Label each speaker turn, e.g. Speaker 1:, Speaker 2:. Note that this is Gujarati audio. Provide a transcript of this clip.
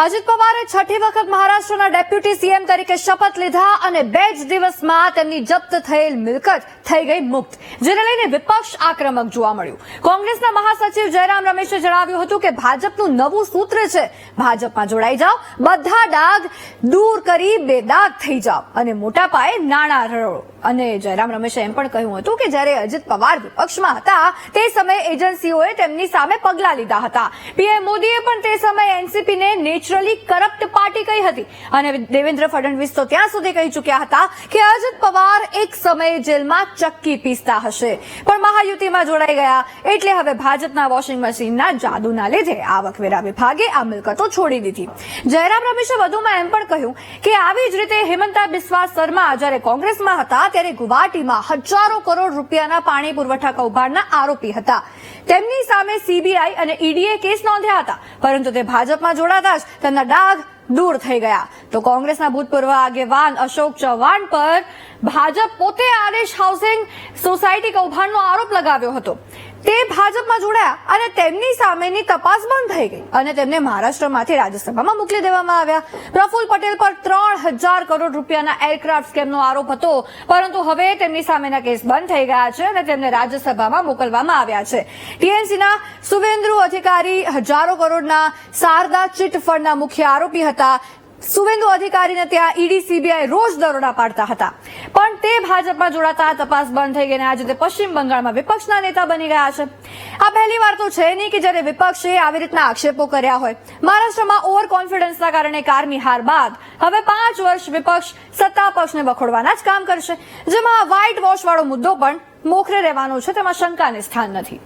Speaker 1: અજીત પવારે છઠ્ઠી વખત મહારાષ્ટ્રના ડેપ્યુટી સીએમ તરીકે શપથ લીધા અને બે જ દિવસમાં તેમની જપ્ત થયેલ મિલકત થઈ ગઈ મુક્ત, જેને લઈને વિપક્ષ આક્રમક જોવા મળ્યું. કોંગ્રેસના મહાસચિવ જયરામ રમેશે જણાવ્યું હતું કે ભાજપનું નવું સૂત્ર છે, ભાજપમાં જોડાઈ જાઓ, બધા ડાઘ દૂર કરી બેદાગ થઈ જાઓ અને મોટા પાયે નાણાં રળો અને જયરામ રમેશે એમ પણ કહ્યું હતું કે જ્યારે અજીત પવાર વિપક્ષમાં હતા, તે સમયે એજન્સીઓએ તેમની સામે પગલાં લીધા હતા. પીએમ મોદીએ પણ તે સમયે એનસીપીને નેચરલી કરપ્ટ પાર્ટી કહી હતી. અને દેવેન્દ્ર ફડણવીસ તો ત્યાં સુધી કહી ચૂક્યા હતા કે અજીત પવાર એક સમયે જેલમાં ચક્કી પીસતા હશે. પણ મહાયુતિમાં જોડાઈ ગયા. એટલે હવે ભાજપના વોશિંગ મશીનના જાદુના લીધે આવકવેરા વિભાગે આ મિલકતો છોડી દીધી. જયરામ રમેશે વધુમાં એમ પણ કહ્યું કે આવી જ રીતે હેમંતા બિસ્વા શર્મા જ્યારે કોંગ્રેસમાં હતા ત્યારે ગુવાહાટીમાં હજારો કરોડ રૂપિયાના પાણી પુરવઠા કૌભાંડના આરોપી હતા. તેમની સામે સીબીઆઈ અને ઈડીએ કેસ નોંધ્યા હતા, પરંતુ તે ભાજપમાં જોડાતા જ તેમના ડાઘ દૂર થઈ ગયા. તો કોંગ્રેસના ભૂતપૂર્વ આગેવાન અશોક ચૌહાણ પર ભાજપ પોતે આદેશ હાઉસિંગ સોસાયટી કૌભાંડનો આરોપ લગાવ્યો હતો. તે ભાજપમાં જોડાયા તેમની સામેની તપાસ બંધ થઈ ગઈ અને તેમને મહારાષ્ટ્રમાંથી રાજ્યસભામાં મોકલી દેવામાં આવ્યા. પ્રફુલ પટેલ પર ત્રણ હજાર કરોડ રૂપિયાના એરક્રાફ્ટ સ્કેમનો આરોપ હતો. પરંતુ હવે તેમની સામેના કેસ બંધ થઈ ગયા છે અને તેમને રાજ્યસભામાં મોકલવામાં આવ્યા છે. ટીએમસીના સુવેન્દ્રુ અધિકારી હજારો કરોડના શારદા ચીટ મુખ્ય આરોપી હતા. સુવેન્દુ અધિકારીને ત્યાં ઈડી, સીબીઆઈ રોજ દરોડા પાડતા હતા. પણ તે ભાજપમાં જોડાતા તપાસ બંધ થઈ ગઈ અને આજે તે પશ્ચિમ બંગાળમાં વિપક્ષના નેતા બની ગયા છે. આ પહેલી વાર તો છે નહીં કે જ્યારે વિપક્ષે આવી રીતના આક્ષેપો કર્યા હોય. મહારાષ્ટ્રમાં ઓવર કોન્ફિડન્સના કારણે કારમી હાર બાદ હવે પાંચ વર્ષ વિપક્ષ સત્તા પક્ષને વખોડવાના જ કામ કરશે. જેમાં વ્હાઇટ વોશ વાળો મુદ્દો પણ મોખરે રહેવાનો છે, તેમાં શંકાને સ્થાન નથી.